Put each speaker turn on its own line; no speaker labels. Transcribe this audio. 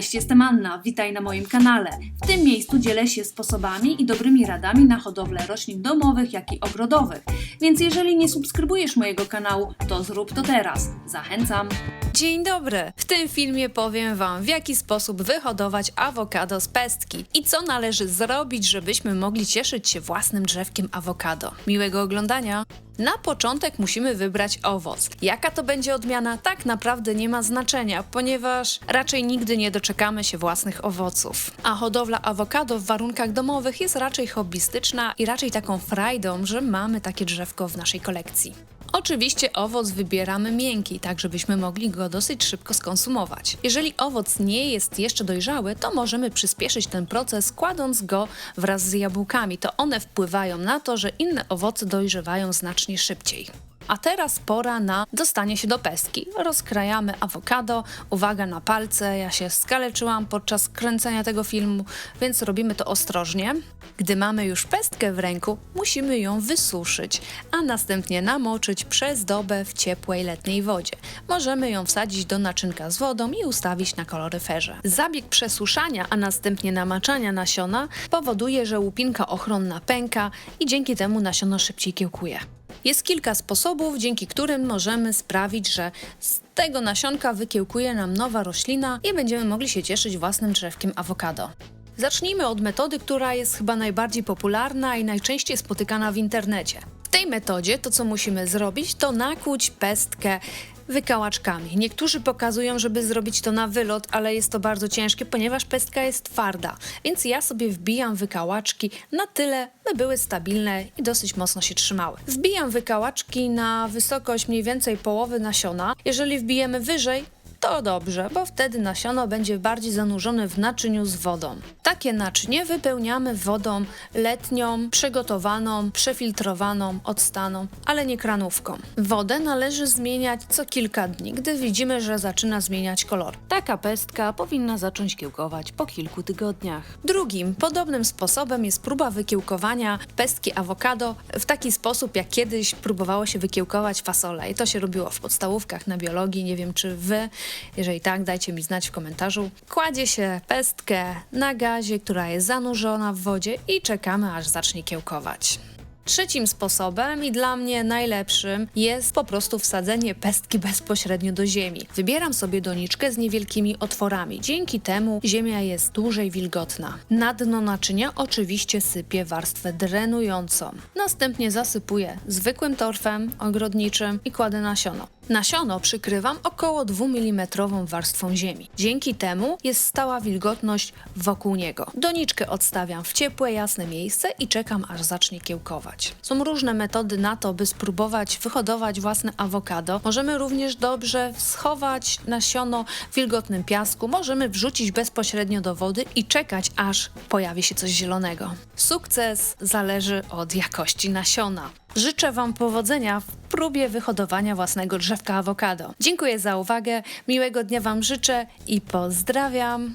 Cześć, jestem Anna, witaj na moim kanale. W tym miejscu dzielę się sposobami i dobrymi radami na hodowlę roślin domowych, jak i ogrodowych. Więc jeżeli nie subskrybujesz mojego kanału, to zrób to teraz. Zachęcam.
Dzień dobry! W tym filmie powiem Wam, w jaki sposób wyhodować awokado z pestki i co należy zrobić, żebyśmy mogli cieszyć się własnym drzewkiem awokado. Miłego oglądania! Na początek musimy wybrać owoc. Jaka to będzie odmiana, tak naprawdę nie ma znaczenia, ponieważ raczej nigdy nie doczekamy się własnych owoców. A hodowla awokado w warunkach domowych jest raczej hobbystyczna i raczej taką frajdą, że mamy takie drzewko w naszej kolekcji. Oczywiście owoc wybieramy miękki, tak żebyśmy mogli go dosyć szybko skonsumować. Jeżeli owoc nie jest jeszcze dojrzały, to możemy przyspieszyć ten proces kładąc go wraz z jabłkami. To one wpływają na to, że inne owoce dojrzewają znacznie szybciej. A teraz pora na dostanie się do pestki. Rozkrajamy awokado. Uwaga na palce, ja się skaleczyłam podczas kręcenia tego filmu, więc robimy to ostrożnie. Gdy mamy już pestkę w ręku, musimy ją wysuszyć, a następnie namoczyć przez dobę w ciepłej letniej wodzie. Możemy ją wsadzić do naczynka z wodą i ustawić na koloryferze. Zabieg przesuszania, a następnie namaczania nasiona powoduje, że łupinka ochronna pęka i dzięki temu nasiono szybciej kiełkuje. Jest kilka sposobów, dzięki którym możemy sprawić, że z tego nasionka wykiełkuje nam nowa roślina i będziemy mogli się cieszyć własnym drzewkiem awokado. Zacznijmy od metody, która jest chyba najbardziej popularna i najczęściej spotykana w internecie. W tej metodzie to, co musimy zrobić, to nakłuć pestkę wykałaczkami. Niektórzy pokazują, żeby zrobić to na wylot, ale jest to bardzo ciężkie, ponieważ pestka jest twarda. Więc ja sobie wbijam wykałaczki na tyle, by były stabilne i dosyć mocno się trzymały. Wbijam wykałaczki na wysokość mniej więcej połowy nasiona. Jeżeli wbijemy wyżej, to dobrze, bo wtedy nasiono będzie bardziej zanurzone w naczyniu z wodą. Takie naczynie wypełniamy wodą letnią, przygotowaną, przefiltrowaną, odstaną, ale nie kranówką. Wodę należy zmieniać co kilka dni, gdy widzimy, że zaczyna zmieniać kolor. Taka pestka powinna zacząć kiełkować po kilku tygodniach. Drugim podobnym sposobem jest próba wykiełkowania pestki awokado w taki sposób, jak kiedyś próbowało się wykiełkować fasolę. I to się robiło w podstawówkach na biologii. Nie wiem, czy wy jeżeli tak, dajcie mi znać w komentarzu. Kładzie się pestkę na gazie, która jest zanurzona w wodzie i czekamy, aż zacznie kiełkować. Trzecim sposobem i dla mnie najlepszym jest po prostu wsadzenie pestki bezpośrednio do ziemi. Wybieram sobie doniczkę z niewielkimi otworami. Dzięki temu ziemia jest dłużej wilgotna. Na dno naczynia oczywiście sypię warstwę drenującą. Następnie zasypuję zwykłym torfem ogrodniczym i kładę nasiono. Nasiono przykrywam około 2 mm warstwą ziemi. Dzięki temu jest stała wilgotność wokół niego. Doniczkę odstawiam w ciepłe, jasne miejsce i czekam aż zacznie kiełkować. Są różne metody na to, by spróbować wyhodować własne awokado. Możemy również dobrze schować nasiono w wilgotnym piasku, możemy wrzucić bezpośrednio do wody i czekać aż pojawi się coś zielonego. Sukces zależy od jakości nasiona. Życzę Wam powodzenia w próbie wyhodowania własnego drzewka awokado. Dziękuję za uwagę, miłego dnia Wam życzę i pozdrawiam.